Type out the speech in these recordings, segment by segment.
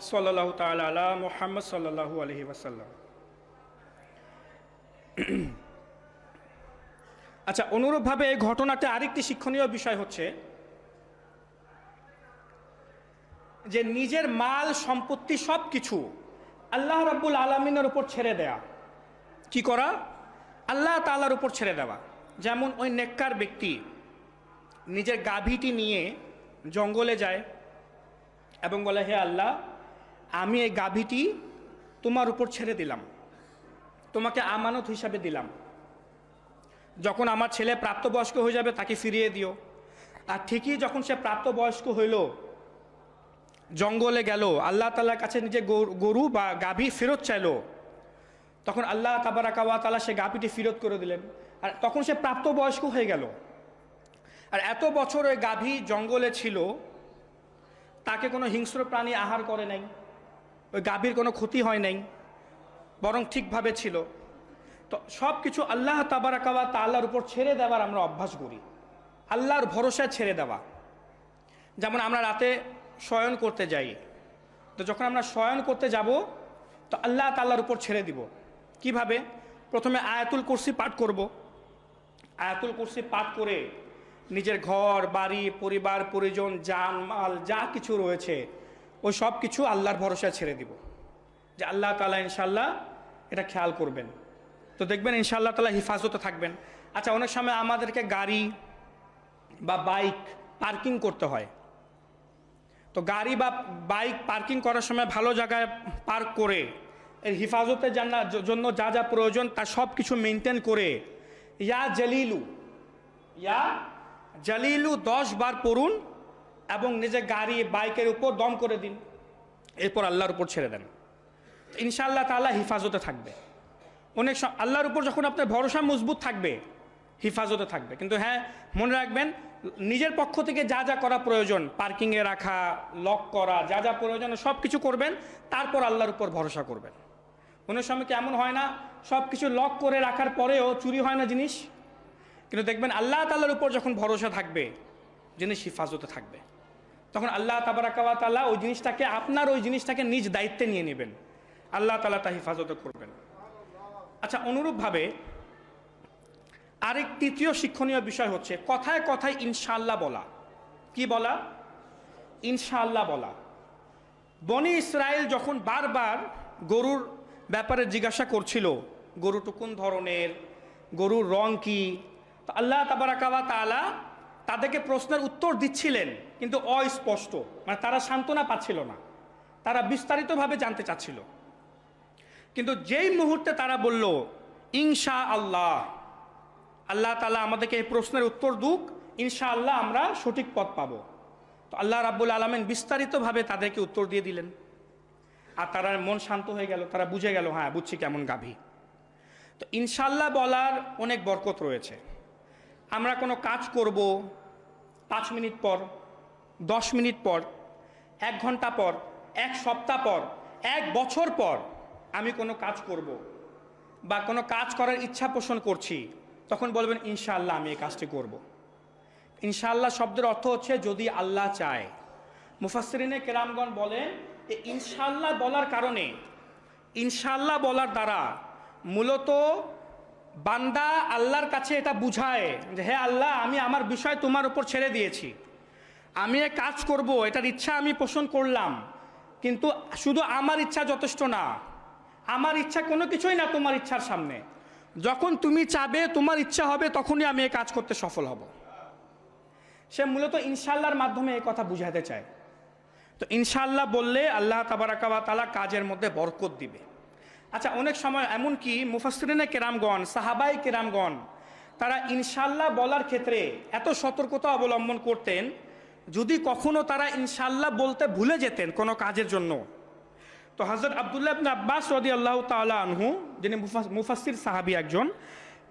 সাল্লাহ তালা আলা আচ্ছা অনুরূপভাবে এই ঘটনাতে আরেকটি শিক্ষণীয় বিষয় হচ্ছে যে নিজের মাল, সম্পত্তি সব কিছু আল্লাহ রাব্বুল আলমিনের উপর ছেড়ে দেয়া। কি করা? আল্লাহ তালার উপর ছেড়ে দেওয়া। যেমন ওই নেককার ব্যক্তি নিজের গাভীটি নিয়ে জঙ্গলে যায় এবং বলে, হে আল্লাহ, আমি এই গাভীটি তোমার উপর ছেড়ে দিলাম। তোমাকে আমানত হিসাবে দিলাম। যখন আমার ছেলে প্রাপ্তবয়স্ক হয়ে যাবে, তাকে ফিরিয়ে দিও। আর ঠিকই যখন সে প্রাপ্তবয়স্ক হইল, জঙ্গলে গেল, আল্লাহ তালার কাছে নিজে গরু- গরু বা গাভী ফেরত চাইলো। তখন আল্লাহ তাবারাকাওয়া তালা সে গাভীটি ফেরত করে দিলেন। আর তখন সে প্রাপ্তবয়স্ক হয়ে গেল। আর এত বছর ওই গাভী জঙ্গলে ছিল, তাকে কোনো হিংস্র প্রাণী আহার করে নাই, ওই গাভীর কোনো ক্ষতি হয় নাই, বরং ঠিকভাবে ছিল। তো সব কিছু আল্লাহ তাবারাকাওয়া তাল্লাহর উপর ছেড়ে দেওয়ার আমরা অভ্যাস করি। আল্লাহর ভরসায় ছেড়ে দেওয়া। যেমন আমরা রাতে শয়ন করতে যাই, তো যখন আমরা শয়ন করতে যাব, তো আল্লাহ তাল্লার উপর ছেড়ে দিব। কীভাবে? প্রথমে আয়াতুল কুরসি পাঠ করব। আয়াতুল কুরসি পাঠ করে নিজের ঘর, বাড়ি, পরিবার, পরিজন যান মাল, যা কিছু রয়েছে ওই সব কিছু আল্লাহর ভরসা ছেড়ে দিব। যে আল্লাহ তালা ইনশাল্লাহ এটা খেয়াল করবেন। তো দেখবেন ইনশাআল্লাহ তালা হিফাজতে থাকবেন। আচ্ছা অনেক সময় আমাদেরকে গাড়ি বা বাইক পার্কিং করতে হয়। তো গাড়ি বা বাইক পার্কিং করার সময় ভালো জায়গায় পার্ক করে, এর হিফাজতের জানা- জন্য যা যা প্রয়োজন তা সব কিছু মেনটেন করে, ইয়া জালিলু, ইয়া জালিলু দশ বার পড়ুন এবং নিজের গাড়ি, বাইকের উপর দম করে দিন। এরপর আল্লাহর উপর ছেড়ে দেন। ইনশাআল্লাহ তাআলা হিফাজতে থাকবে। অনেক আল্লাহর উপর যখন আপনার ভরসা মজবুত থাকবে, হিফাজতে থাকবে। কিন্তু হ্যাঁ মনে রাখবেন, নিজের পক্ষ থেকে যা যা করা প্রয়োজন, পার্কিংয়ে রাখা, লক করা, যা যা প্রয়োজন সব কিছু করবেন, তারপর আল্লাহর উপর ভরসা করবেন। অনেক সময় কি এমন হয় না সব কিছু লক করে রাখার পরেও চুরি হয় না জিনিস? কিন্তু দেখবেন আল্লাহ তাল্লার উপর যখন ভরসা থাকবে জিনিস হিফাজতে থাকবে, তখন আল্লাহ তাবারাকাওয়া তাল্লাহ ওই জিনিসটাকে, আপনার ওই জিনিসটাকে নিজ দায়িত্বে নিয়ে নেবেন। আল্লাহ তালা তা হেফাজতে করবেন। আচ্ছা অনুরূপভাবে আরেক তৃতীয় শিক্ষণীয় বিষয় হচ্ছে, কথায় কথায় ইনশাল্লাহ বলা। কি বলা? ইনশাল্লাহ বলা। বনি ইসরায়েল যখন বারবার গরুর ব্যাপারে জিজ্ঞাসা করছিল গরুটা কোন ধরনের, গরুর রং কি? তো আল্লাহ তাবারাকাওয়া তাআলা তাদেরকে প্রশ্নের উত্তর দিচ্ছিলেন, কিন্তু অস্পষ্ট। মানে তারা সান্ত্বনা পাচ্ছিল না। তারা বিস্তারিতভাবে জানতে চাচ্ছিল। কিন্তু যেই মুহূর্তে তারা বলল ইনশা আল্লাহ আল্লাহ তালা আমাদেরকে এই প্রশ্নের উত্তর দুক ইনশা আল্লাহ আমরা সঠিক পথ পাবো। তো আল্লাহ রাব্বুল আলমেন বিস্তারিতভাবে তাদেরকে উত্তর দিয়ে দিলেন। আর তারা মন শান্ত হয়ে গেল, তারা বুঝে গেল হ্যাঁ বুঝছি কেমন গাভী। তো ইনশাল্লাহ বলার অনেক বরকত রয়েছে। আমরা কোনো কাজ করব পাঁচ মিনিট পর, দশ মিনিট পর, এক ঘণ্টা পর, এক সপ্তাহ পর, এক বছর পর আমি কোনো কাজ করব বা কোনো কাজ করার ইচ্ছা পোষণ করছি, তখন বলবেন, ইনশাআল্লাহ, আমি এই কাজটি করব। ইনশাআল্লাহ শব্দের অর্থ হচ্ছে, যদি আল্লাহ চায়। মুফাসরিনে কেরামগণ বলেন যে ইনশাআল্লাহ বলার কারণে, ইনশাআল্লাহ বলার দ্বারা মূলত বান্দা আল্লাহর কাছে এটা বুঝায় যে, হে আল্লাহ, আমি আমার বিষয় তোমার উপর ছেড়ে দিয়েছি। আমি এ কাজ করব, এটার ইচ্ছা আমি পোষণ করলাম। কিন্তু শুধু আমার ইচ্ছা যথেষ্ট না। আমার ইচ্ছা কোনো কিছুই না তোমার ইচ্ছার সামনে। যখন তুমি চাবে তোমার ইচ্ছা হবে, তখনই আমি এ কাজ করতে সফল হব। সে মূলত ইনশাল্লাহর মাধ্যমে এই কথা বুঝাতে চায়। তো ইনশাল্লাহ বললে আল্লাহ তাবারাকাওয়া তালা কাজের মধ্যে বরকত দিবে। আচ্ছা অনেক সময় এমন কি মুফাসরিনে কেরামগণ সাহাবাই কেরামগণ, তারা ইনশাল্লাহ বলার ক্ষেত্রে এত সতর্কতা অবলম্বন করতেন, যদি কখনো তারা ইনশাল্লাহ বলতে ভুলে যেতেন কোনো কাজের জন্য। তো হজরত আবদুল্লাহ আব্বাস রদি আল্লাহ তাআলা আনহু, যিনি মুফাস- মুফাসসির সাহাবী একজন,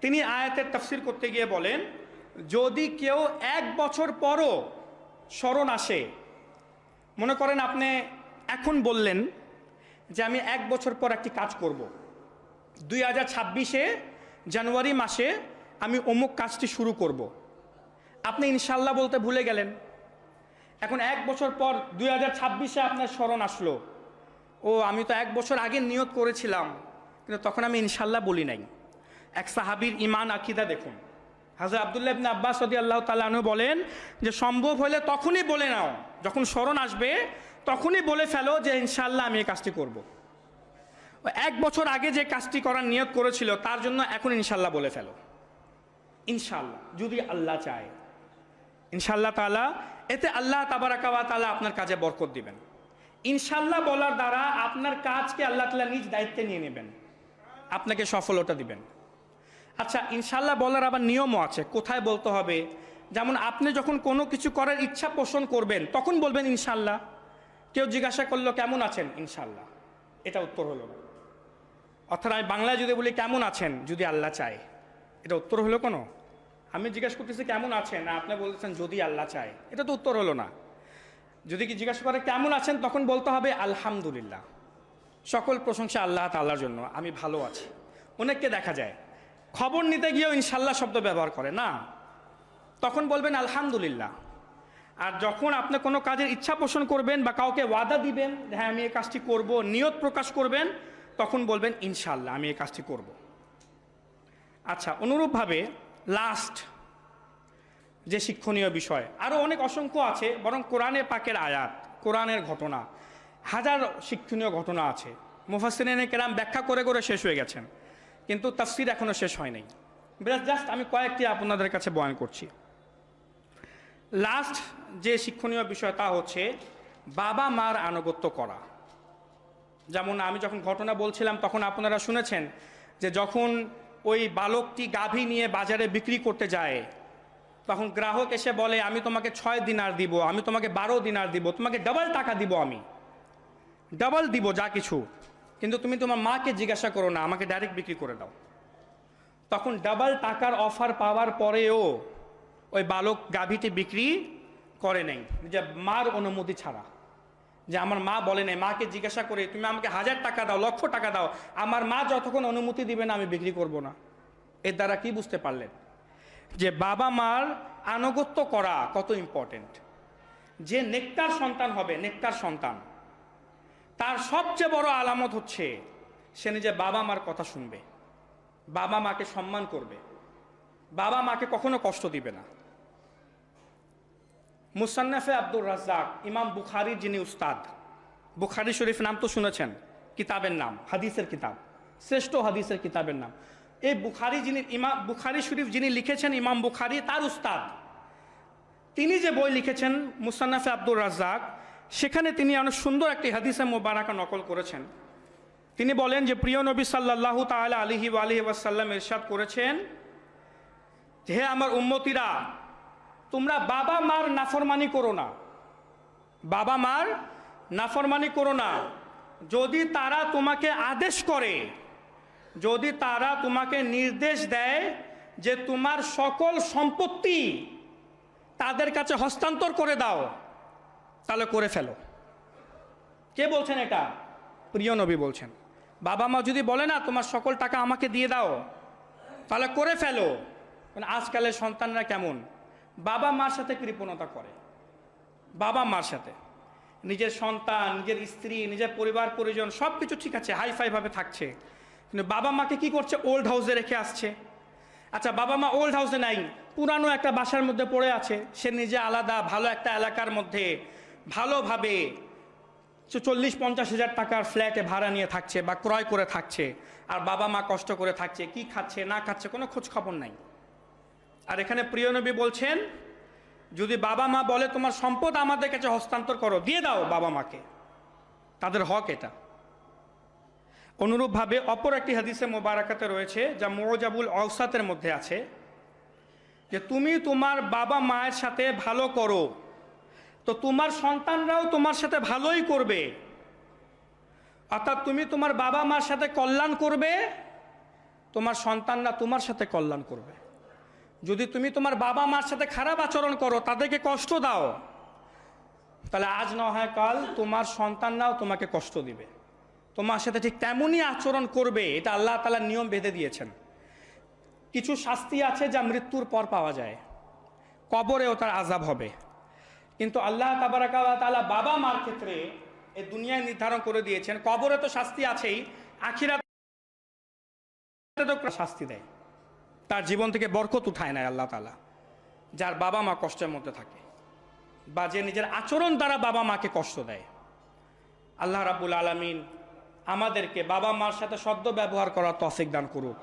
তিনি আয়াতের তাফসির করতে গিয়ে বলেন, যদি কেউ এক বছর পরও স্মরণ আসে, মনে করেন আপনি এখন বললেন যে আমি এক বছর পর একটি কাজ করব। দুই হাজার ছাব্বিশে জানুয়ারি মাসে আমি অমুক কাজটি শুরু করব। আপনি ইনশাল্লাহ বলতে ভুলে গেলেন এখন এক বছর পর দুই হাজার ছাব্বিশে আপনার স্মরণ আসলো ও, আমি তো এক বছর আগে নিয়ত করেছিলাম, কিন্তু তখন আমি ইনশাল্লাহ বলি নাই এক সাহাবির ইমান আকিদা দেখুন হাজর আবদুল্লাহ ইবনে আব্বাস সদি আল্লাহ তালু বলেন যে, সম্ভব হলে তখনই বলে নাও যখন স্মরণ আসবে তখনই বলে ফেলো যে ইনশাল্লাহ আমি এই কাজটি করব। এক বছর আগে যে কাজটি করার নিয়োগ করেছিল, তার জন্য এখন ইনশাল্লাহ বলে ফেলো। ইনশাল্লাহ যদি আল্লাহ চায়। ইনশাল্লাহ তালা এতে আল্লাহ তাবারাকাওয়া তালা আপনার কাজে বরকত দিবেন। ইনশাল্লাহ বলার দ্বারা আপনার কাজকে আল্লাহ তালা নিজ দায়িত্বে নিয়ে নেবেন। আপনাকে সফলতা দিবেন। আচ্ছা ইনশাল্লাহ বলার আবার নিয়মও আছে, কোথায় বলতে হবে? যেমন আপনি যখন কোনো কিছু করার ইচ্ছা পোষণ করবেন, তখন বলবেন ইনশাল্লাহ কেউ জিজ্ঞাসা করল, কেমন আছেন? ইনশাল্লাহ এটা উত্তর হলো না। অর্থাৎ আমি বাংলায় যদি বলি, কেমন আছেন? যদি আল্লাহ চায়, এটা উত্তর হলো কোনো? আমি জিজ্ঞাসা করতেছি, কেমন আছেন? আপনি বলতেছেন, যদি আল্লাহ চায়। এটা তো উত্তর হলো না। যদি কি জিজ্ঞাসা করে, কেমন আছেন? তখন বলতে হবে, আলহামদুলিল্লাহ। সকল প্রশংসা আল্লাহ তাল্লার জন্য, আমি ভালো আছি। অনেককে দেখা যায়, খবর নিতে গিয়েও ইনশাল্লাহ শব্দ ব্যবহার করে। না। তখন বলবেন, আলহামদুলিল্লাহ। আর যখন আপনি কোনো কাজের ইচ্ছা পোষণ করবেন বা কাউকে ওয়াদা দিবেন হ্যাঁ আমি এই কাজটি করব, নিয়ত প্রকাশ করবেন, তখন বলবেন ইনশাল্লাহ আমি এই কাজটি করব। আচ্ছা অনুরূপভাবে লাস্ট যে শিক্ষণীয় বিষয় আরও অনেক অসংখ্য আছে, বরং কোরআনে পাকের আয়াত, কোরআনের ঘটনা, হাজার শিক্ষণীয় ঘটনা আছে। মুফাসিনে কেরাম ব্যাখ্যা করে করে শেষ হয়ে গেছেন, কিন্তু তাফসির এখনও শেষ হয় নাই। জাস্ট আমি কয়েকটি আপনাদের কাছে বয়ান করছি। লাস্ট যে শিক্ষণীয় বিষয় তা হচ্ছে বাবা মার আনুগত্য করা। যেমন আমি যখন ঘটনা বলছিলাম, তখন আপনারা শুনেছেন যে যখন ওই বালকটি গাভী নিয়ে বাজারে বিক্রি করতে যায়, তখন গ্রাহক এসে বলে, আমি তোমাকে ছয় দিনার দিব, আমি তোমাকে বারো দিনার দিব, তোমাকে ডাবল টাকা দিব আমি। ডাবল দিব যা কিছু। কিন্তু তুমি তোমার মাকে জিজ্ঞাসা করো না, আমাকে ডাইরেক্ট বিক্রি করে দাও। তখন ডাবল টাকার অফার পাওয়ার পরেও ওই বালক গাভীটি বিক্রি করে নেই। যে মার অনুমতি ছাড়া। যে আমার মা বলে নাই, মাকে জিজ্ঞাসা করে, তুমি আমাকে হাজার টাকা দাও, লক্ষ টাকা দাও, আমার মা যতক্ষণ অনুমতি দিবে না, আমি বিক্রি করব না। এর দ্বারা কি বুঝতে পারলেন? যে বাবা মার আনুগত্য করা কত ইম্পর্টেন্ট যে নেকটার সন্তান হবে নেকটার সন্তান। তার সবচেয়ে বড় আলামত হচ্ছে, সে নিজে বাবা মার কথা শুনবে। বাবা মাকে সম্মান করবে। বাবা মাকে কখনো কষ্ট দিবে না। মুসান্নাফে আব্দুর রাজ্জাক, ইমাম বুখারি যিনি উস্তাদ। বুখারি শরীফ নাম তো শুনেছেন, কিতাবের নাম, হাদিসের কিতাব, শ্রেষ্ঠ হাদিসের কিতাবের নাম। এই বুখারি যিনি ইমাম বুখারি শরীফ যিনি লিখেছেন ইমাম বুখারি, তার উস্তাদ। তিনি যে বই লিখেছেন মুসান্নাফে আব্দুর রাজ্জাক, সেখানে তিনি অনেক সুন্দর একটি হাদিসে মোবারাকা নকল করেছেন। তিনি বলেন যে, প্রিয় নবী সাল্লাহ তালা আলিহি আলহি ওয়াসাল্লাম ইরশাদ করেছেন হে আমার উম্মতিরা তোমরা বাবা মার নাফরমানি করো না। বাবা মার নাফরমানি করো না। যদি তারা তোমাকে আদেশ করে, যদি তারা তোমাকে নির্দেশ দেয় যে তোমার সকল সম্পত্তি তাদের কাছে হস্তান্তর করে দাও, তাহলে করে ফেলো। কে বলছেন এটা? প্রিয় নবী বলছেন। বাবা মা যদি বলে না, তোমার সকল টাকা আমাকে দিয়ে দাও, তাহলে করে ফেলো। মানে আজকালের সন্তানরা কেমন? বাবা মার সাথে কৃপণতা করে। বাবা মার সাথে। নিজের সন্তান, নিজের স্ত্রী, নিজের পরিবার, পরিজন সব কিছু ঠিক আছে হাইফাইভাবে থাকছে। কিন্তু বাবা মাকে কি করছে? ওল্ড হাউসে রেখে আসছে। আচ্ছা বাবা মা ওল্ড হাউসে নাই, পুরানো একটা বাসার মধ্যে পড়ে আছে। সে নিজে আলাদা, ভালো একটা এলাকার মধ্যে, ভালোভাবে চল্লিশ, পঞ্চাশ হাজার টাকার ফ্ল্যাটে ভাড়া নিয়ে থাকছে বা ক্রয় করে থাকছে। আর বাবা মা কষ্ট করে থাকছে, কি খাচ্ছে, না খাচ্ছে কোনো খোঁজ খবর নাই। আর এখানে প্রিয় নবী বলছেন, যদি বাবা মা বলে তোমার সম্পদ আমাদের কাছে হস্তান্তর করো, দিয়ে দাও বাবা মাকে। তাদের হক এটা। অনুরূপভাবে অপর একটি হাদিসে মোবারকাতে রয়েছে, যা মোজাবুল অসাতের মধ্যে আছে, যে তুমি তোমার বাবা মায়ের সাথে ভালো করো, তো তোমার সন্তানরাও তোমার সাথে ভালোই করবে। অর্থাৎ তুমি তোমার বাবা মার সাথে কল্যাণ করবে, তোমার সন্তানরা তোমার সাথে কল্যাণ করবে। যদি তুমি তোমার বাবা মার সাথে খারাপ আচরণ করো, তাদেরকে কষ্ট দাও। তাহলে আজ না হয় কাল তোমার সন্তানরাও তোমাকে কষ্ট দিবে। তোমার সাথে ঠিক তেমনই আচরণ করবে, এটা আল্লাহ তালা নিয়ম বেঁধে দিয়েছেন। কিছু শাস্তি আছে যা মৃত্যুর পর পাওয়া যায়। কবরেও তার আজাব হবে। কিন্তু আল্লাহ ওয়া বাবা মার ক্ষেত্রে এ দুনিয়ায় নির্ধারণ করে দিয়েছেন। কবরে তো শাস্তি আছেই, আখিরাত শাস্তি দেয়। তার জীবন থেকে বরকত উঠায় নেয় আল্লাহ তালা যার বাবা মা কষ্টের মধ্যে থাকে বা যে নিজের আচরণ দ্বারা বাবা মাকে কষ্ট দেয়। আল্লাহ রাবুল আলমিন আমাদেরকে বাবা মার সাথে শব্দ ব্যবহার করার তফিক দান করুক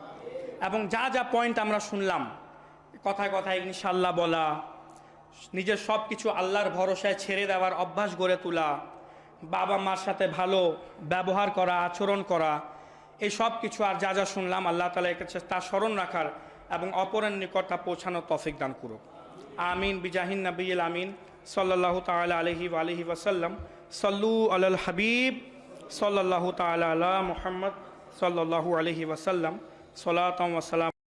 এবং যা যা পয়েন্ট আমরা শুনলাম, কথায় কথায় ইনশাল্লাহ বলা, নিজের সব কিছু আল্লাহর ভরসায় ছেড়ে দেওয়ার অভ্যাস গড়ে তোলা, বাবা মার সাথে ভালো ব্যবহার করা, আচরণ করা, এই সব কিছু আর যা যা শুনলাম আল্লাহ তালা কাছে তা স্মরণ রাখার এবং অপরের নিকট তা পৌঁছানোর তফিক দান করুক। আমিন, বিজাহিন নবীল আমিন। সাল্লাহ তাল আলহি আলহি ওয়াসাল্লাম। সল্লু আল হাবিব। সাল্লাহ তাল আলা মোহাম্মদ। সাল্লাহু আলহি ওয়াসাল্লাম। ওয়াসালাম